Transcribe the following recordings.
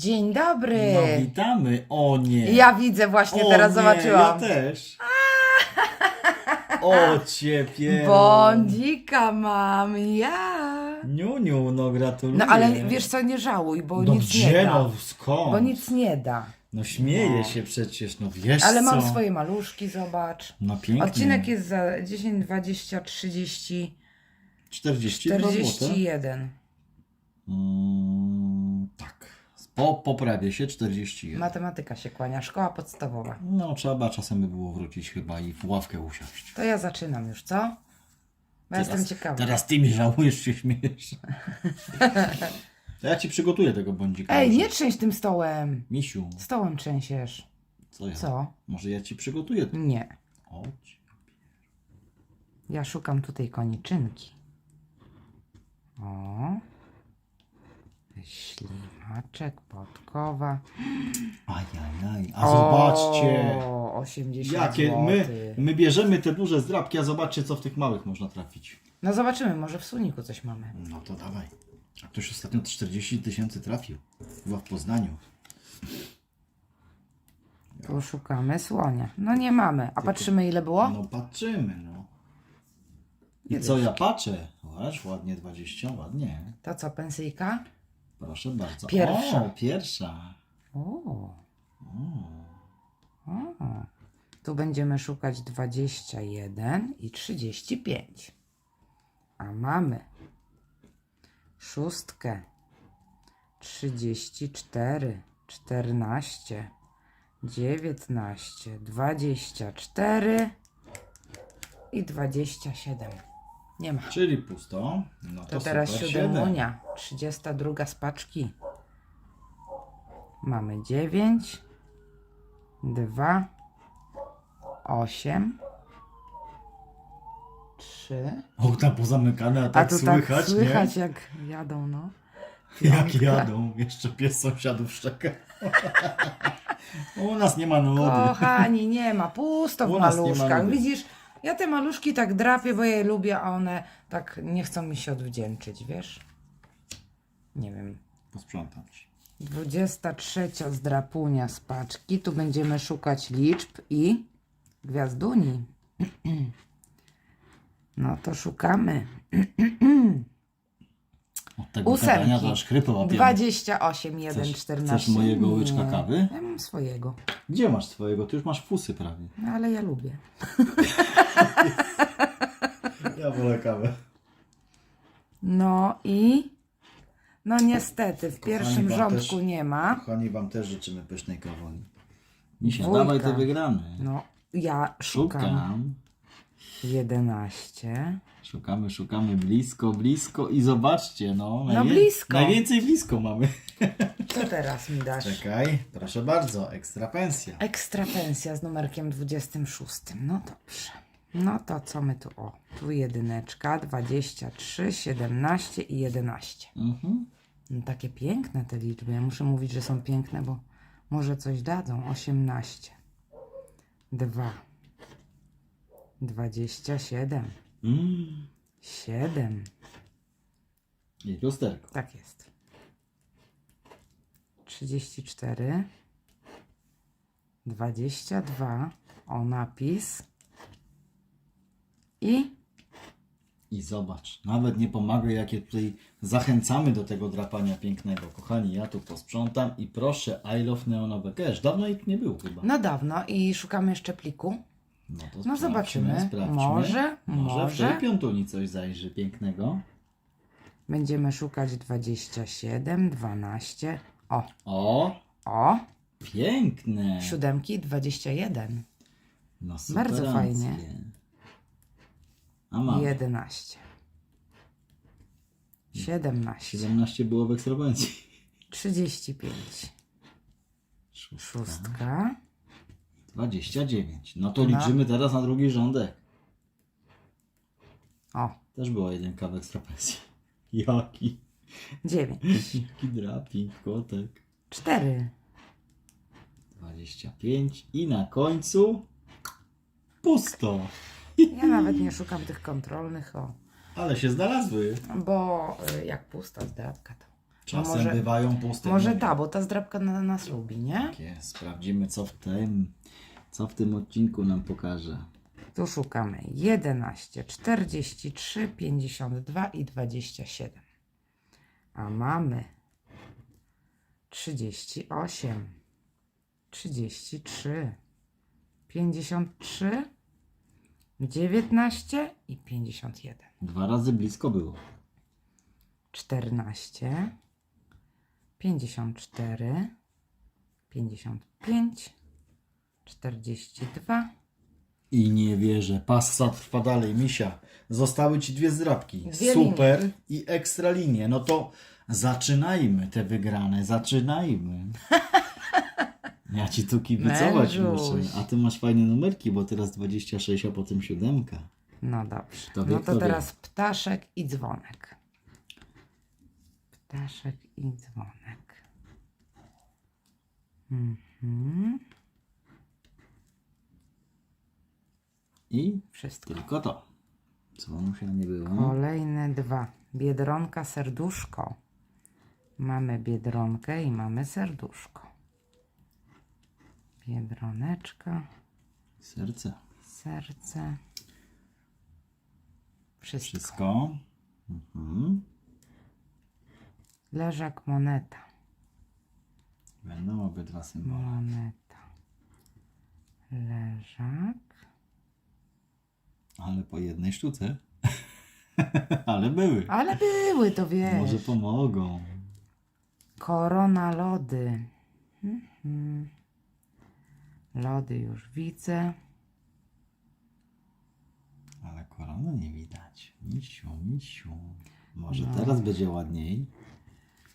Dzień dobry. No witamy. O nie. Ja widzę właśnie, o, teraz nie, zobaczyłam. Ja też. O ciebie. Bądzika mam ja. Niuniu, no gratuluję. No ale wiesz co, nie żałuj, bo no nic gdzie, nie da. no skąd? Bo nic nie da. No śmieje No. się przecież, no wiesz Ale mam co? swoje maluszki, zobacz. No pięknie. Odcinek jest za 10, 20, 30, 42 zł. 41. Mm, tak. Po, poprawię się 41. Matematyka się kłania, szkoła podstawowa. No trzeba czasem by było wrócić chyba i w ławkę usiąść. To ja zaczynam już, co? Bo jestem ciekawa. Teraz ty mi żałujesz, się śmiejesz. To ja ci przygotuję tego bądzika. Ej, może. nie trzęś tym stołem. Misiu, Stołem trzęsiesz. co ja? Co? Może ja ci przygotuję. Nie. Chodź. Ja szukam tutaj koniczynki. O. Ślimaczek, podkowa. Ajajaj, a zobaczcie. O, 80 Jakie złotych. my, my bierzemy te duże zdrabki, a zobaczcie co w tych małych można trafić. No zobaczymy, może w suniku coś mamy. No to dawaj. A ktoś ostatnio 40 tysięcy trafił. Chyba w Poznaniu. Tu szukamy słonia. No nie mamy. A patrzymy ile było? No patrzymy, no. I co ja patrzę? Aż ładnie 20, ładnie. To co, pensyjka? Proszę bardzo. Pierwsza. O, pierwsza. O. O. Tu będziemy szukać 21 i 35. A mamy szóstkę, 34, 14, 19, 24 i 27. Nie ma. Czyli pusto. No to, To teraz super, siódemunia, 32 z paczki. Mamy 9, 2, 8, 3. Okna pozamykane, a A tak tu słychać, tak słychać jak jadą, no. nie? Jak jadą. Jeszcze pies sąsiadów szczeka. U nas nie ma nudy. Kochani, nie ma, pusto w U nas nie ma maluszkach. nudy. Widzisz, ja te maluszki tak drapię, bo ja je lubię, a one tak nie chcą mi się odwdzięczyć, wiesz? Nie wiem. Posprzątam ci. 23 z drapunia z paczki. Tu będziemy szukać liczb i gwiazduni. No to szukamy. Od tego gadania to Ósemki. aż łapiemy. 28, 1, Chcesz- 14. chcesz mojego łyczka Nie, kawy? Ja mam swojego, Gdzie masz swojego? Ty już masz fusy prawie. no, ale ja lubię. Ja wolę kawę. No i no niestety w pierwszym wam rządku też- nie ma. Kochani, wam też życzymy pysznej kawoli. Dwójka. dawaj te wygrane. No ja szukam Szukam. 11. Szukamy, szukamy blisko, blisko i zobaczcie, no. No blisko. Najwięcej blisko mamy. Co teraz mi dasz? Czekaj, proszę bardzo, ekstra pensja. Ekstra pensja z numerkiem 26. No dobrze. No to co my tu? O, tu jedyneczka, 23, 17 i 11. Mhm. No, takie piękne te liczby. Ja muszę mówić, że są piękne, bo może coś dadzą. 18, 2, 27, Mm. 7. I lusterko. Tak jest. 34, 22. O, napis. I I zobacz, nawet nie pomaga, jakie tutaj zachęcamy do tego drapania pięknego. Kochani, ja tu posprzątam i proszę, I love neonowe cash. Dawno ich nie było chyba. no dawno. I szukamy jeszcze pliku. No, to No zobaczymy. sprawdźmy. Może, może. w może. tej piątuni coś zajrzy pięknego. Będziemy szukać 27, 12. O, O, o. piękne. Siódemki 21. No Bardzo superanckie. fajnie. A mam. 11. 17. 17 było w ekstrawencji. 35. Szóstka. 29. No to No. liczymy teraz na drugi rządek. O, Też była jedynka w ekstrapensji. Jaki? 9. Jaki drapik, kotek. 4. 25 i na końcu pusto. Ja nawet nie szukam tych kontrolnych, o. Ale się znalazły. Bo y, jak pusta zdrabka to. Czasem może- bywają puste. Może dni. ta, bo ta zdrabka na nas lubi, nie? Tak jest. Sprawdzimy, co w tym, co w tym odcinku nam pokaże. Tu szukamy 11, 43, 52 i 27. A mamy 38, 33, 53, 19 i 51. Dwa razy blisko było. 14, 54, 55, 42, I nie wierzę. Passat trwa dalej, misia. Zostały ci dwie zdrabki. Dwie Super i ekstra linie. No to zaczynajmy te wygrane. Zaczynajmy. Ja ci tu kibicować Mężuś. muszę. A ty masz fajne numerki, bo teraz 26, a potem 7. No dobrze. To no to teraz ptaszek i dzwonek. Ptaszek i dzwonek. Mhm. I Wszystko. tylko to. Co się nie było? Kolejne dwa. Biedronka, serduszko. Mamy biedronkę i mamy serduszko. Biedroneczka, Serce. serce. Wszystko. Wszystko. Mhm. Leżak, moneta. Będą obydwa symbole. Moneta. Leżak. Ale po jednej sztuce. Ale były. Ale były, to wiesz. Może pomogą. Korona lody. Mhm. Lody już widzę. Ale korony nie widać. Misiu, misiu. Może No. teraz będzie ładniej.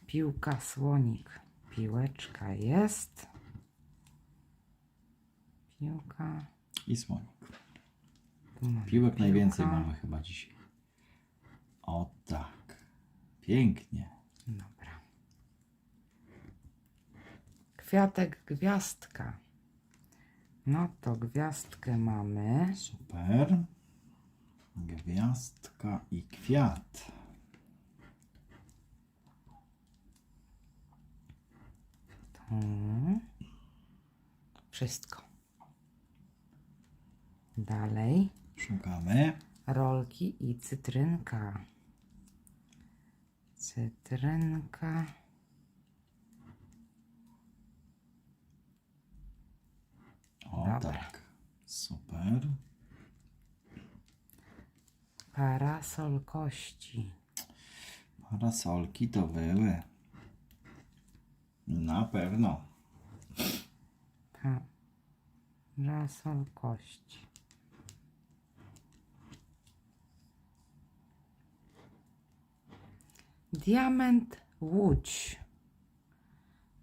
Piłka, słonik. Piłeczka jest. Piłka. I słonik. Piłek najwięcej mamy chyba dzisiaj. O tak. Pięknie. Dobra. Kwiatek, gwiazdka. No to gwiazdkę mamy. Super. Gwiazdka i kwiat. Tu. Wszystko. Dalej. Szukamy. Rolki i cytrynka. Cytrynka. O Dobra. tak. Super. Parasol kości. Parasolki to były. Na pewno. Parasol kości. Diament łódź.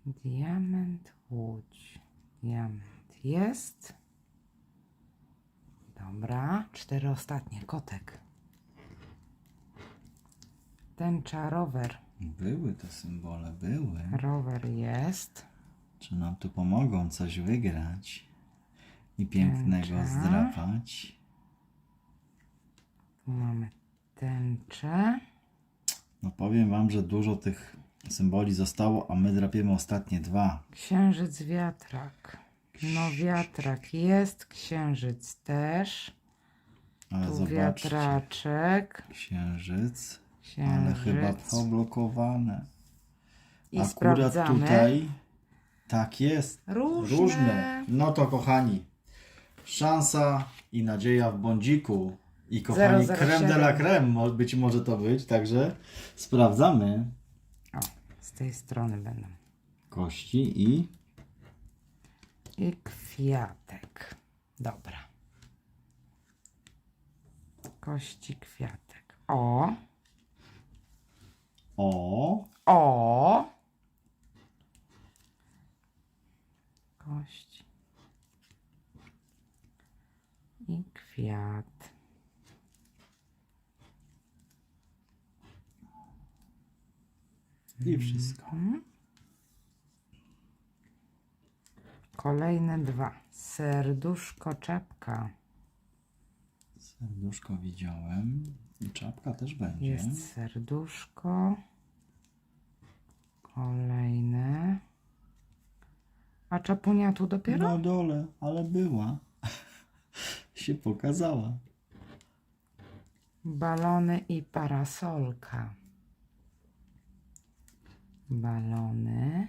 Diament łódź. Diament jest. Dobra, cztery ostatnie. Kotek. Tęcza rower. Były te symbole, były. Rower jest. Czy nam tu pomogą coś wygrać i pięknego Tęcza. zdrapać? Tu mamy tęczę. No powiem wam, że dużo tych symboli zostało, a my drapiemy ostatnie dwa. Księżyc, wiatrak. No wiatrak jest, księżyc też. Ale Tu zobaczcie, wiatraczek, księżyc, księżyc. ale chyba poblokowane. I Akurat sprawdzamy. tutaj tak jest. Różne. No to kochani, szansa i nadzieja w bądziku. I kochani, 007. creme de la creme mo- być może to być, także sprawdzamy O, z tej strony będą. kości i I kwiatek. Dobra. Kości, kwiatek. O, o, o. Kość. I kwiat. I wszystko. Kolejne dwa. Serduszko, czapka. Serduszko widziałem i czapka też będzie. Jest serduszko. Kolejne. A czapunia tu dopiero? Na dole, ale była. się pokazała. Balony i parasolka. Balony.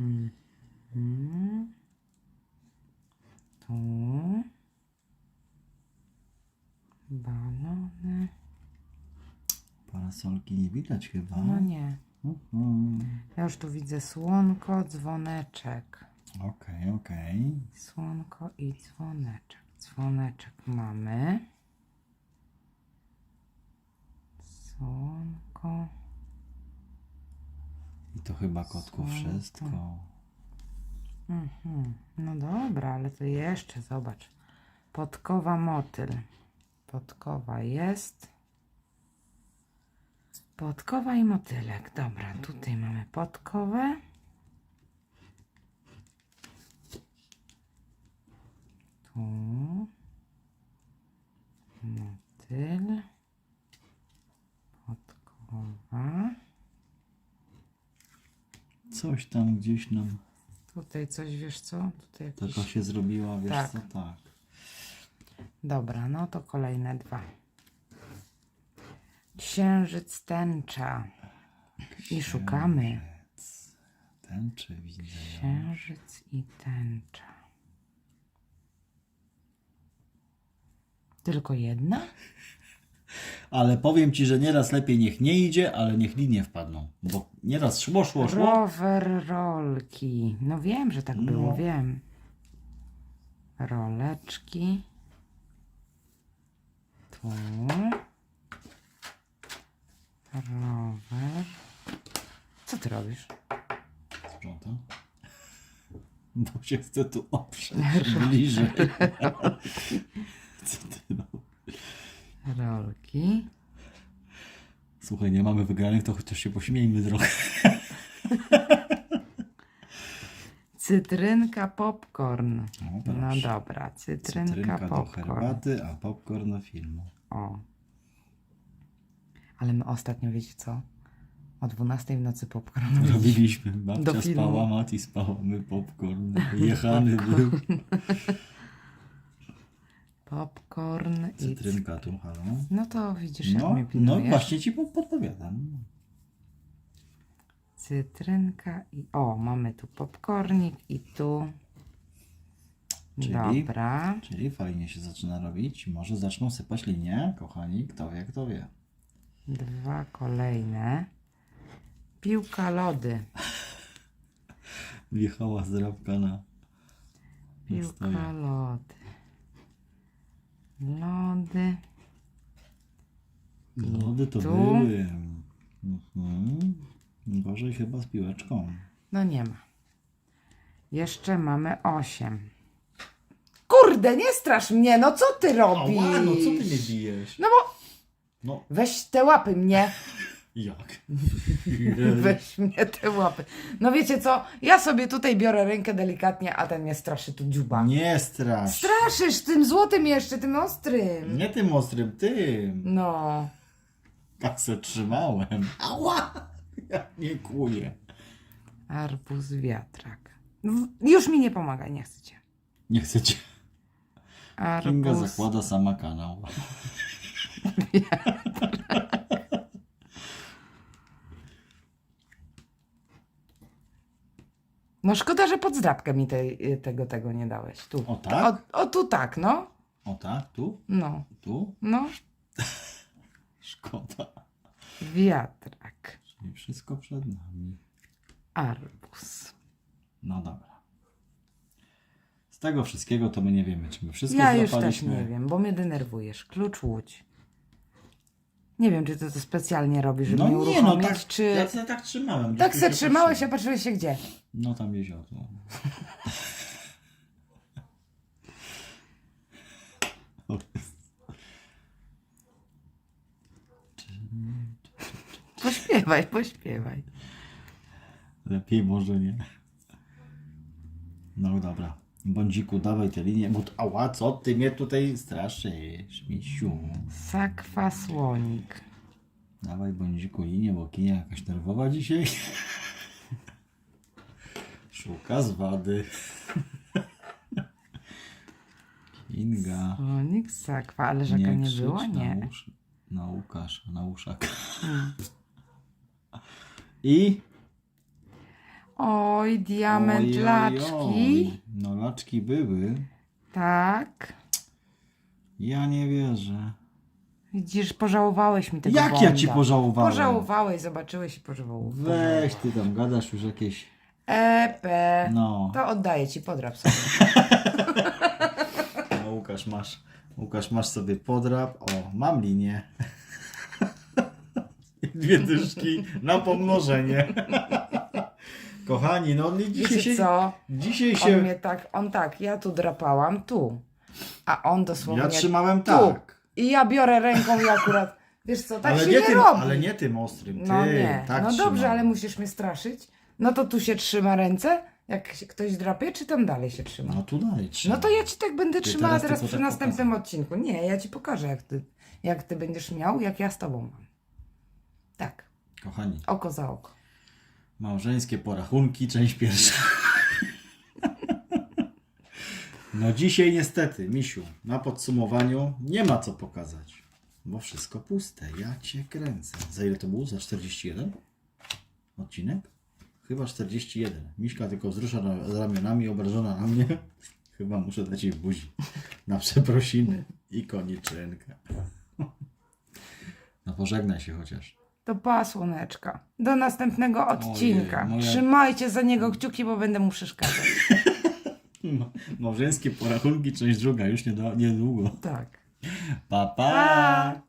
Mhm. Tu. Balony. Parasolki nie widać chyba. No nie. Mhm. Ja już tu widzę słonko, dzwoneczek. Okej, okej. Słonko i dzwoneczek. Dzwoneczek mamy. Słonko. I to chyba kotku Słonko. wszystko. Mhm. No dobra, ale to jeszcze zobacz. Podkowa motyl. Podkowa jest. Podkowa i motylek. Dobra, tutaj mamy podkowę. Tu. Motyl. Podkowa. Coś tam gdzieś nam Tutaj coś, wiesz co? Tutaj jakiś... taka się zrobiła, wiesz Tak. co? Tak. Dobra, no to kolejne dwa. Księżyc tęcza. I szukamy. Tęczy widzę. Księżyc i tęcza. Tylko jedna? Ale powiem ci, że nieraz lepiej niech nie idzie, ale niech linie wpadną. Bo nieraz szło, szło, szło. Rower rolki. No wiem, że tak było, No. wiem. Roleczki. Tu. Rower. Co ty robisz? Sprzątam. Bo się chcę tu oprzeć bliżej. Co ty no? Rolki. Słuchaj, nie mamy wygranych, to chociaż się pośmiejmy trochę. Cytrynka popcorn. No, No dobra, cytrynka, Cytrynka do popcorn. herbaty, a popcorn do filmu. O. Ale my ostatnio, wiecie co? O 12 w nocy popcorn robiliśmy. Robiliśmy. Babcia Do filmu. spała, Mati spała, my popcorn. Jechany był. Popcorn i... Cytrynka tu, halo. No to widzisz, jak No, mnie no pilnujesz. właśnie ci po- podpowiadam. Cytrynka i... O, mamy tu popcornik i tu... Czyli? Dobra. Czyli fajnie się zaczyna robić. Może zaczną sypać linie, kochani. Kto wie, kto wie. Dwa kolejne. Piłka lody. Wjechała zdrabka na... Piłka stoję. lody. Lody. Lody to tu? były. Mhm. Gorzej chyba z piłeczką. No nie ma. Jeszcze mamy osiem. Kurde, nie strasz mnie, no co ty robisz? Ała, no co ty mnie bijesz? No bo No, weź te łapy mnie. Jak? Weź mnie te łapy. No wiecie co? Ja sobie tutaj biorę rękę delikatnie, a ten mnie straszy tu dziuba. Nie strasz. Straszysz tym złotym jeszcze, tym ostrym. Nie tym ostrym, tym. No. Kasę trzymałem. Ała! Ja nie kuję. Arbuz wiatrak. W- Już mi nie pomaga, nie chcecie. Nie chcecie. Kinga Arbuz zakłada sama kanał. No szkoda, że pod zdrabkę mi tej, tego, tego nie dałeś. Tu. O tak? O, o tu tak, no. O tak, tu, No, tu. no. Szkoda. Wiatrak. Czyli wszystko przed nami. Arbuz. No dobra. Z tego wszystkiego to my nie wiemy, czy my wszystko Ja już też złapaliśmy. nie wiem, bo mnie denerwujesz. Klucz łódź. Nie wiem, czy ty to specjalnie robisz, żeby No mnie nie, no uruchomić, tak, czy... ja se tak trzymałem. Tak se się trzymałeś, a patrzyłeś się gdzie? No tam gdzieś o tu. Pośpiewaj, pośpiewaj. Lepiej może nie. No dobra. Bądziku, dawaj te linie. Bo, ała, co ty mnie tutaj straszysz, misiu? Sakwa słonik. Dawaj bądziku linię, bo kinia jakaś nerwowa dzisiaj. Szuka zwady. Kinga. Słonik z sakwa, ale żaka nie, krzycz było? Nie. Na, usz, na Łukasza, na uszaka. Mm. I... Oj, diament Ojej, laczki. oj. No laczki były. Tak. Ja nie wierzę. Widzisz, pożałowałeś mi tego Jak ja Bonda. ci pożałowałem? Pożałowałeś, zobaczyłeś i pożałowałeś. Weź ty tam gadasz już jakieś... Epe. No. To oddaję ci, podrap sobie. No Łukasz masz, Łukasz masz sobie podrap. O, mam linię. Dwie dyszki na pomnożenie. Kochani, no nie dzisiaj Wiecie się, co? dzisiaj On się mnie tak, on tak, ja tu drapałam, tu. A on dosłownie ja trzymałem tu. tak. I ja biorę ręką i akurat, wiesz co, tak ale, się nie nie, tym, robi. ale nie tym ostrym, ty, No nie, tak no dobrze, ale musisz mnie straszyć. No to tu się trzyma ręce, jak się ktoś drapie, czy tam dalej się trzyma? No tu dalej No trzymam. to ja ci tak będę Ty trzymała teraz teraz, przy tak następnym odcinku. Nie, ja ci pokażę, jak ty, jak ty będziesz miał, jak ja z tobą mam. Tak, Kochani, oko za oko. małżeńskie porachunki, część pierwsza. No dzisiaj niestety, Misiu, na podsumowaniu nie ma co pokazać, bo wszystko puste. Ja cię kręcę. Za ile to było? Za 41? Odcinek? Chyba 41. Miśka tylko wzrusza ra- ramionami, obrażona na mnie. Chyba muszę dać jej buzi. Na przeprosiny i koniczynkę. No pożegnaj się chociaż. To pa, słoneczka. Do następnego odcinka. moja- Trzymajcie za niego kciuki, bo będę mu przeszkadzać. Ma- Małżeńskie porachunki, część druga, już niedługo. Tak. Pa, pa! Pa!